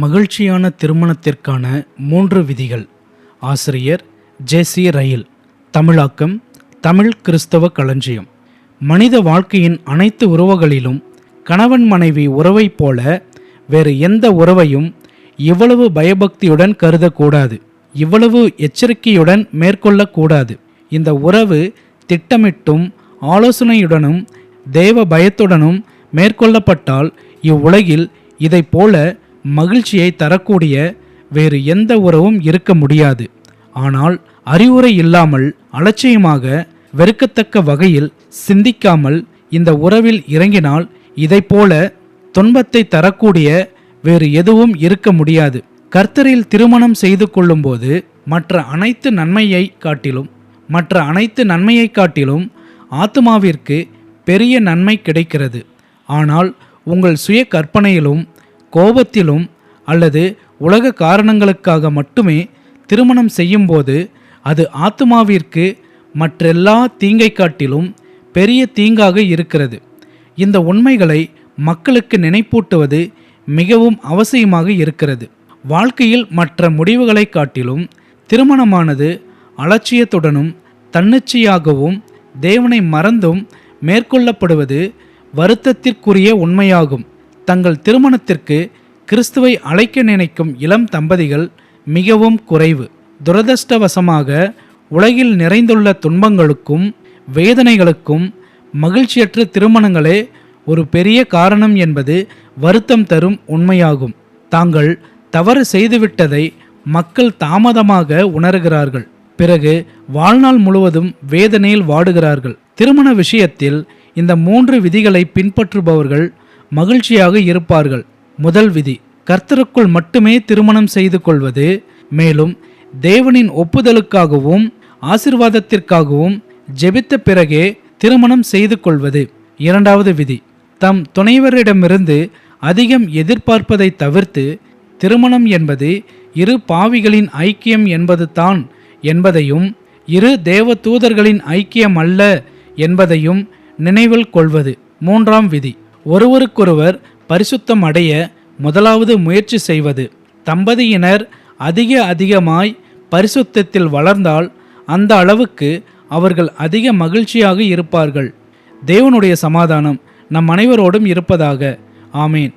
மகிழ்ச்சியான திருமணத்திற்கான மூன்று விதிகள். ஆசிரியர் ஜேசி ரயில். தமிழாக்கம் தமிழ் கிறிஸ்தவ களஞ்சியம். மனித வாழ்க்கையின் அனைத்து உறவுகளிலும் கணவன் மனைவி உறவைப் போல வேறு எந்த உறவையும் இவ்வளவு பயபக்தியுடன் கருதக்கூடாது. இவ்வளவு எச்சரிக்கையுடன் மேற்கொள்ளக்கூடாது. இந்த உறவு திட்டமிட்டும் ஆலோசனையுடனும் தேவ பயத்துடனும் மேற்கொள்ளப்பட்டால் இவ்வுலகில் இதைப் போல மகிழ்ச்சியை தரக்கூடிய வேறு எந்த உறவும் இருக்க முடியாது. ஆனால் அறிவுரை இல்லாமல் அலட்சியமாக வெறுக்கத்தக்க வகையில் சிந்திக்காமல் இந்த உறவில் இறங்கினால் இதைப்போல துன்பத்தை தரக்கூடிய வேறு எதுவும் இருக்க முடியாது. கர்த்தரில் திருமணம் செய்து கொள்ளும்போது மற்ற அனைத்து நன்மையை காட்டிலும் மற்ற அனைத்து நன்மையை காட்டிலும் ஆத்மாவிற்கு பெரிய நன்மை கிடைக்கிறது. ஆனால் உங்கள் சுய கற்பனையிலும் கோபத்திலும் அல்லது உலக காரணங்களுக்காக மட்டுமே திருமணம் செய்யும்போது அது ஆத்மாவிற்கு மற்றெல்லா தீங்கை காட்டிலும் பெரிய தீங்காக இருக்கிறது. இந்த உண்மைகளை மக்களுக்கு நினைப்பூட்டுவது மிகவும் அவசியமாக இருக்கிறது. வாழ்க்கையில் மற்ற முடிவுகளை காட்டிலும் திருமணமானது அலட்சியத்துடனும் தன்னிச்சையாகவும் தேவனை மறந்தும் மேற்கொள்ளப்படுவது வருத்தத்திற்குரிய உண்மையாகும். தங்கள் திருமணத்திற்கு கிறிஸ்துவை அழைக்க நினைக்கும் இளம் தம்பதிகள் மிகவும் குறைவு. துரதிர்ஷ்டவசமாக உலகில் நிறைந்துள்ள துன்பங்களுக்கும் வேதனைகளுக்கும் மகிழ்ச்சியற்ற திருமணங்களே ஒரு பெரிய காரணம் என்பது வருத்தம் தரும் உண்மையாகும். தாங்கள் தவறு செய்துவிட்டதை மக்கள் தாமதமாக உணர்கிறார்கள். பிறகு வாழ்நாள் முழுவதும் வேதனையில் வாடுகிறார்கள். திருமண விஷயத்தில் இந்த மூன்று விதிகளை பின்பற்றுபவர்கள் மகிழ்ச்சியாக இருப்பார்கள். முதல் விதி கர்த்தருக்குள் மட்டுமே திருமணம் செய்து கொள்வது. மேலும் தேவனின் ஒப்புதலுக்காகவும் ஆசிர்வாதத்திற்காகவும் ஜெபித்த பிறகே திருமணம் செய்து கொள்வது. இரண்டாவது விதி தம் துணைவரிடமிருந்து அதிகம் எதிர்பார்ப்பதை தவிர்த்து திருமணம் என்பது இரு பாவிகளின் ஐக்கியம் என்பது தான் என்பதையும் இரு தேவ தூதர்களின் ஐக்கியம் அல்ல என்பதையும் நினைவில் கொள்வது. மூன்றாம் விதி ஒருவருக்கொருவர் பரிசுத்தம் அடைய முதலாவது முயற்சி செய்வது. தம்பதியினர் அதிக அதிகமாய் பரிசுத்தத்தில் வளர்ந்தால் அந்த அளவுக்கு அவர்கள் அதிக மகிழ்ச்சியாக இருப்பார்கள். தேவனுடைய சமாதானம் நம் அனைவரோடும் இருப்பதாக. ஆமேன்.